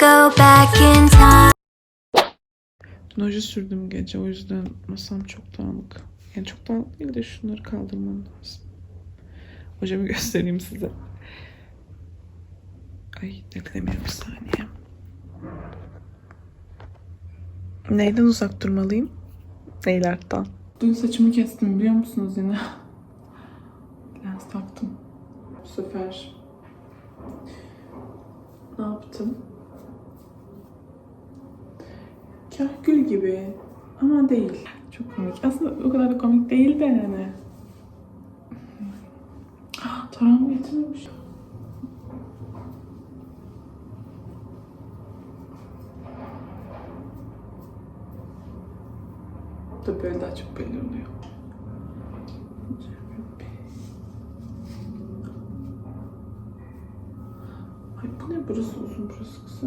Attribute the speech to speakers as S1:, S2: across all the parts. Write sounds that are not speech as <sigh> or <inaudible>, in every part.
S1: go back in time.
S2: Dün oje sürdüm gece o yüzden masam çok dağınık. Yani çok dağınık değil de şunları kaldırmam lazım. Ojemi <laughs> göstereyim size. Ay netlemiyor bir saniye. Neyden uzak durmalıyım? Neylerden? Dün saçımı kestim biliyor musunuz yine? Lens taktım. Bu sefer ne yaptım? Kahkül gibi ama değil. Çok komik. Aslında o kadar da komik değil de yani. Ah, Taran getirmemiş. Da böyle daha çok belli oluyor. Ay bu ne? Burası uzun, burası kısa.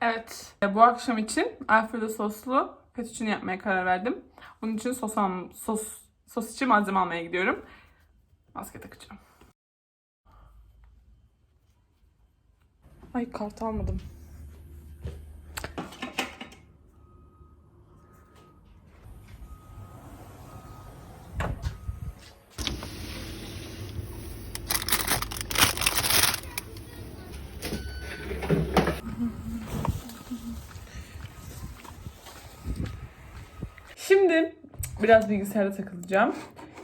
S2: Evet, e, bu akşam için Alfredo soslu fettuccine yapmaya karar verdim. Bunun için sos, sos, sos için malzeme almaya gidiyorum. Maske takacağım. Ay kart almadım. Şimdi biraz bilgisayarda takılacağım.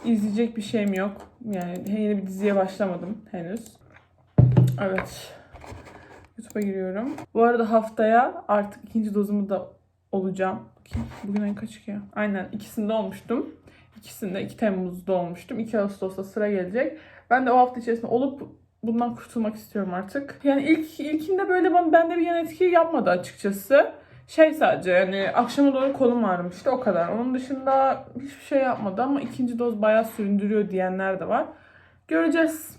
S2: İzleyecek bir şeyim yok. Yani yeni bir diziye başlamadım henüz. Evet. YouTube'a giriyorum. Bu arada haftaya artık ikinci dozumu da olacağım. Bugün ayın kaçı ki? Aynen ikisinde olmuştum. İkisinde 2 Temmuz'da olmuştum. 2 Ağustos'ta sıra gelecek. Ben de o hafta içerisinde olup bundan kurtulmak istiyorum artık. Yani ilk ilkinde böyle bana bende bir yan etki yapmadı açıkçası. Şey sadece yani akşama doğru kolum ağrımıştı o kadar. Onun dışında hiçbir şey yapmadı ama ikinci doz bayağı süründürüyor diyenler de var. Göreceğiz.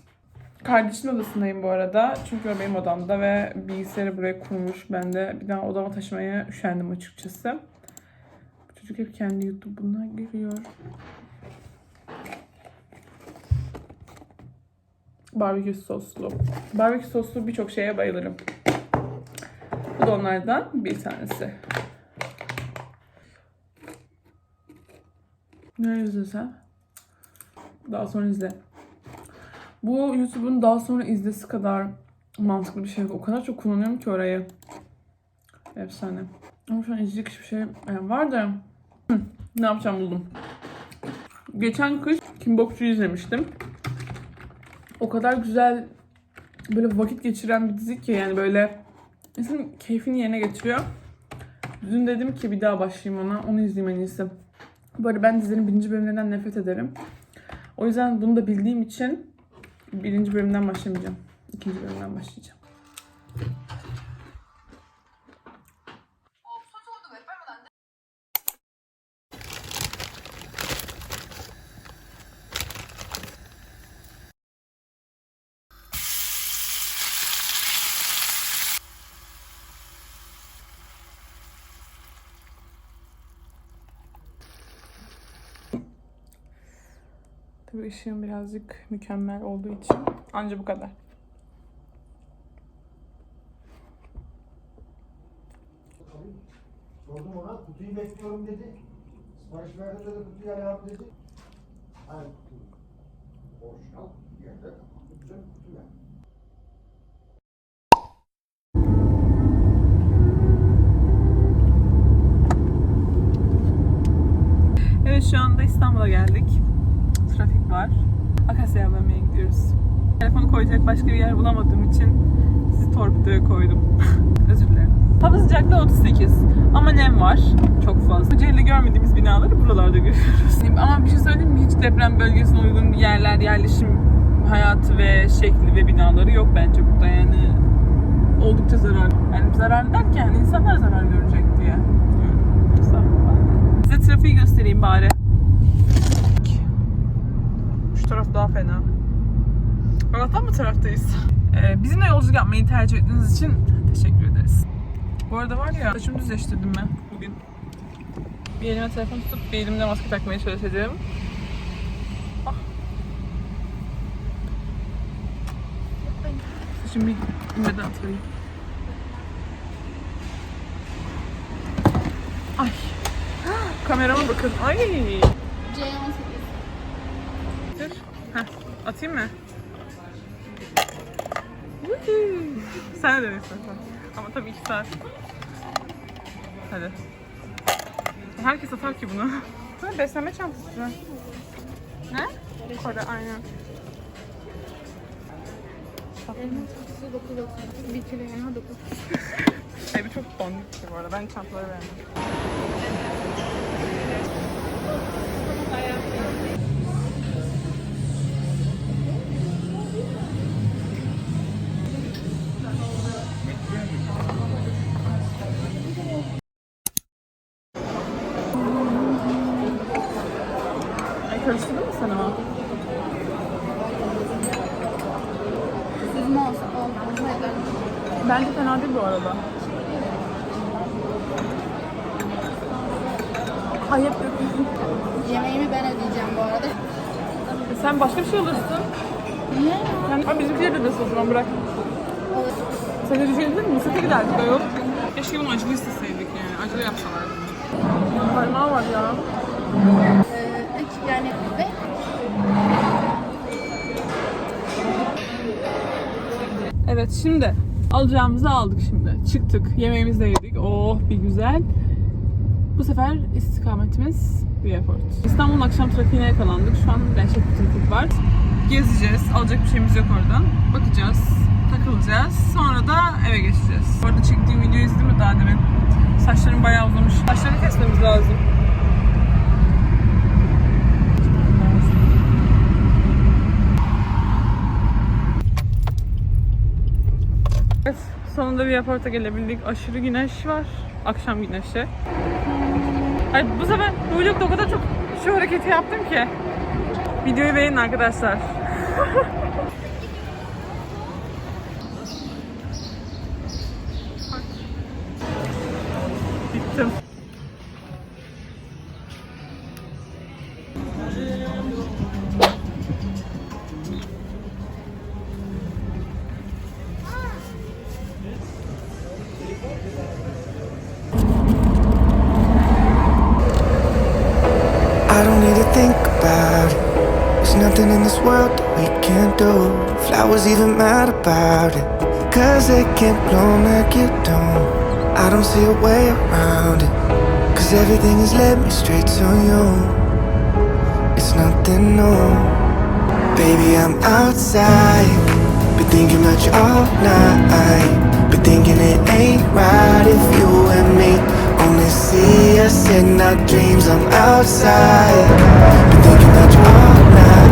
S2: Kardeşimin odasındayım bu arada. Çünkü o benim odamda ve bilgisayarı buraya kurmuş. Ben de bir daha odama taşımaya üşendim açıkçası. Bu çocuk hep kendi YouTube'una giriyor. Barbekü soslu. Barbekü soslu birçok şeye bayılırım. Da onlardan bir tanesi. Ne izle sen? Daha sonra izle. Bu YouTube'un daha sonra izlesi kadar mantıklı bir şey. O kadar çok kullanıyorum ki orayı. Efsane. Ama şu an izleyecek hiçbir şey yani var da ne yapacağım buldum. Geçen kış Kim Bokçu'yu izlemiştim. O kadar güzel böyle vakit geçiren bir dizi ki yani böyle insanın keyfini yerine getiriyor. Dün dedim ki bir daha başlayayım ona. Onu izleyeyim en iyisi. Böyle ben dizinin birinci bölümlerinden nefret ederim. O yüzden bunu da bildiğim için birinci bölümden başlamayacağım. İkinci bölümden başlayacağım. Tabii ışığım birazcık mükemmel olduğu için anca bu kadar.
S3: Sordum ona kutuyu bekliyorum dedi. Sipariş verdim dedi kutuyu ayarladım dedi. Hayır kutu. Orijinal yerde güzel kutu yani.
S2: Evet şu anda İstanbul'a geldik. Var. Akasya AVM'ye gidiyoruz. Telefonu koyacak başka bir yer bulamadığım için sizi torpidoya koydum. <laughs> Özür dilerim. Hava sıcaklığı 38 ama nem var çok fazla. Kocaeli'de görmediğimiz binaları buralarda görüyoruz. <laughs> Ama bir şey söyleyeyim mi? Hiç deprem bölgesine uygun bir yerler, yerleşim hayatı ve şekli ve binaları yok bence burada yani. Oldukça zarar. Yani zarar derken insanlar zarar görecek diye. Size trafiği göstereyim bari. Şu taraf daha fena. Allah'tan bu taraftayız. Ee, bizimle yolculuk yapmayı tercih ettiğiniz için teşekkür ederiz. Bu arada var ya saçımı düzleştirdim ben bugün. Bir elime telefon tutup bir elimde maske takmaya çalışacağım. Ah. Saçımı bir inmeden atayım. Ay. Kamerama bakın. Ay. Dur. Atayım mı? Sen de istersen. Ama tabii iki saat. Hadi. Herkes atar ki bunu. Bu beslenme çantası. Ne? Kore aynen.
S4: Bir kilo elma 9.
S2: Ay bu çok dandik şey bu arada. Ben çantaları beğendim. Karıştırdın mı sen ama?
S4: Süzme olsa olmaz.
S2: Bence fena değil bu arada. Ay hep.
S4: Yemeğimi ben ödeyeceğim bu arada.
S2: Sen başka bir şey alırsın.
S4: Niye?
S2: Sen, Aa, bizimkileri de ödesin o zaman bırak.
S4: Olur.
S2: Sen de düşündün mü? Sete giderdik ayol. Keşke bunu acılı isteseydik yani. Acılı yapsalardı. Parmağı var ya. Evet şimdi alacağımızı aldık şimdi. Çıktık. Yemeğimizi de yedik. Oh bir güzel. Bu sefer istikametimiz Airport. İstanbul'un akşam trafiğine yakalandık. Şu an dehşet bir trafik var. Gezeceğiz. Alacak bir şeyimiz yok oradan. Bakacağız. Takılacağız. Sonra da eve geçeceğiz. Bu arada çektiğim videoyu izledin mi daha demin? Saçlarım bayağı uzamış. Saçlarını kesmemiz lazım. Evet, sonunda bir airport'a gelebildik. Aşırı güneş var. Akşam güneşi. Ay bu sefer bu vlogda o kadar çok şu hareketi yaptım ki. Videoyu beğenin arkadaşlar. <laughs> Bittim.
S5: Think about it. There's nothing in this world that we can't do. Flowers even mad about it. Cause they can't bloom like you don't. I don't see a way around it. Cause everything has led me straight to you. It's nothing new. Baby, I'm outside. Been thinking about you all night. Thinking it ain't right if you and me only see us in our dreams. I'm outside. Thinking about you all night.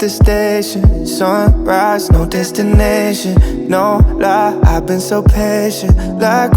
S5: The station. Sunrise, no destination. No lie, I've been so patient. Like